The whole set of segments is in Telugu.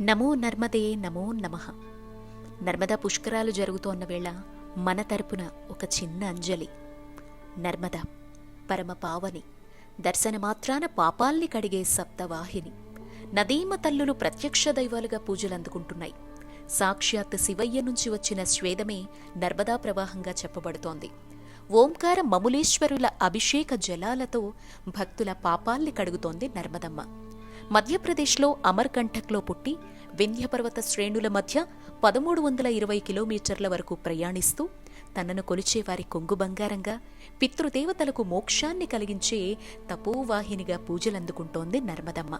నమో నర్మదే నమో నమః. నర్మదా పుష్కరాలు జరుగుతోన్న వేళ మన తరపున ఒక చిన్న అంజలి. నర్మదా పరమ పావని దర్శన మాత్రాన పాపాల్ని కడిగే సప్తవాహిని. నదీమ తల్లులు ప్రత్యక్ష దైవాలుగా పూజలందుకుంటున్నాయి సాక్షాత్ శివయ్య నుంచి వచ్చిన స్వేదమే నర్మదా ప్రవాహంగా చెప్పబడుతోంది. ఓంకార మములేశ్వరుల అభిషేక జలాలతో భక్తుల పాపాల్ని కడుగుతోంది నర్మదమ్మ. మధ్యప్రదేశ్లో అమర్కంఠక్లో పుట్టి వింధ్యపర్వత శ్రేణుల మధ్య పదమూడు వందల ఇరవై కిలోమీటర్ల వరకు ప్రయాణిస్తూ తనను కొలిచేవారి కొంగు బంగారంగా పితృదేవతలకు మోక్షాన్ని కలిగించే తపోవాహినిగా పూజలందుకుంటోంది నర్మదమ్మ.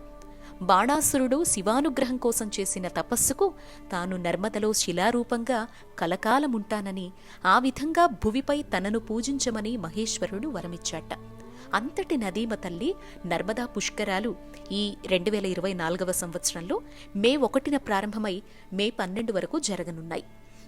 బాణాసురుడు శివానుగ్రహం కోసం చేసిన తపస్సుకు తాను నర్మదలో శిలారూపంగా కలకాలముంటానని ఆ విధంగా భువిపై తనను పూజించమని మహేశ్వరుడు వరమిచ్చాట. అంతటి నదీమ తల్లి నర్మదా పుష్కరాలు ఈ రెండు వేల ఇరవై నాలుగవ సంవత్సరంలో మే ఒకటిన ప్రారంభమై మే పన్నెండు వరకు జరగనున్నాయి.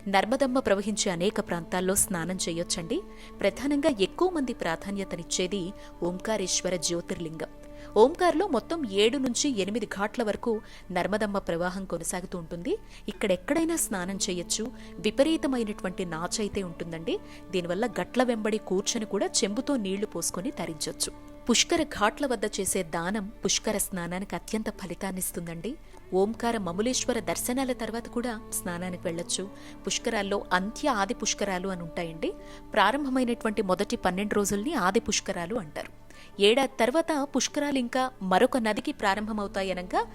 నర్మదమ్మ ప్రవహించే అనేక ప్రాంతాల్లో స్నానం చేయొచ్చండి. ప్రధానంగా ఎక్కువ మంది ప్రాధాన్యతనిచ్చేది ఓంకారేశ్వర జ్యోతిర్లింగం. ఓంకార్లో మొత్తం ఏడు నుంచి ఎనిమిది ఘాట్ల వరకు నర్మదమ్మ ప్రవాహం కొనసాగుతూ ఉంటుంది. ఇక్కడెక్కడైనా స్నానం చేయొచ్చు. విపరీతమైనటువంటి నాచైతే ఉంటుందండి. దీనివల్ల గట్ల వెంబడి కూర్చొని కూడా చెంబుతో నీళ్ళు పోసుకొని తరించొచ్చు. పుష్కర ఘాట్ల వద్ద చేసే దానం పుష్కర స్నానానికి అత్యంత ఫలితాన్నిస్తుందండి. ఓంకార మములేశ్వర దర్శనాల తర్వాత కూడా స్నానానికి వెళ్ళొచ్చు. పుష్కరాల్లో అంత్య ఆది పుష్కరాలు అని ఉంటాయండి. ప్రారంభమైనటువంటి మొదటి పన్నెండు రోజుల్ని ఆది పుష్కరాలు అంటారు. ఏడాది తర్వాత పుష్కరాలు ఇంకా మరొక నదికి ప్రారంభమవుతాయనగా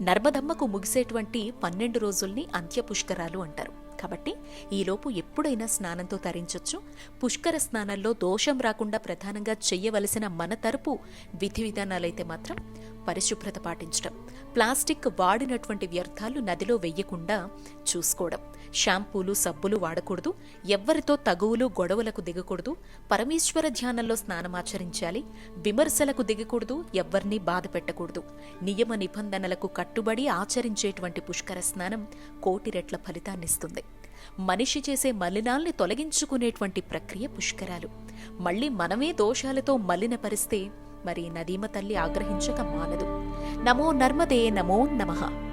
నర్మదమ్మకు ముగిసేటువంటి పన్నెండు రోజుల్ని అంత్య పుష్కరాలు అంటారు. కాబట్టి ఈలోపు ఎప్పుడైనా స్నానంతో తరించొచ్చు. పుష్కర స్నానాల్లో దోషం రాకుండా ప్రధానంగా చెయ్యవలసిన మన తరపు విధి విధానాలైతే మాత్రం పరిశుభ్రత పాటించడం. ప్లాస్టిక్ వాడినటువంటి వ్యర్థాలు నదిలో వెయ్యకుండా చూసుకోవడం. షాంపూలు సబ్బులు వాడకూడదు ఎవ్వరితో తగువులు గొడవలకు దిగకూడదు పరమేశ్వర ధ్యానంలో స్నానమాచరించాలి విమర్శలకు దిగకూడదు ఎవ్వరినీ బాధ పెట్టకూడదు. నియమ నిబంధనలకు కట్టుబడి ఆచరించేటువంటి పుష్కర స్నానం కోటి రెట్ల ఫలితాన్నిస్తుంది. మనిషి చేసే మలినాల్ని తొలగించుకునేటువంటి ప్రక్రియ పుష్కరాలు. మళ్ళీ మనమే దోషాలతో మలినపరిస్తే మరి నదీమ తల్లి ఆగ్రహించక మానదు. నమో నర్మదే నమో నమః.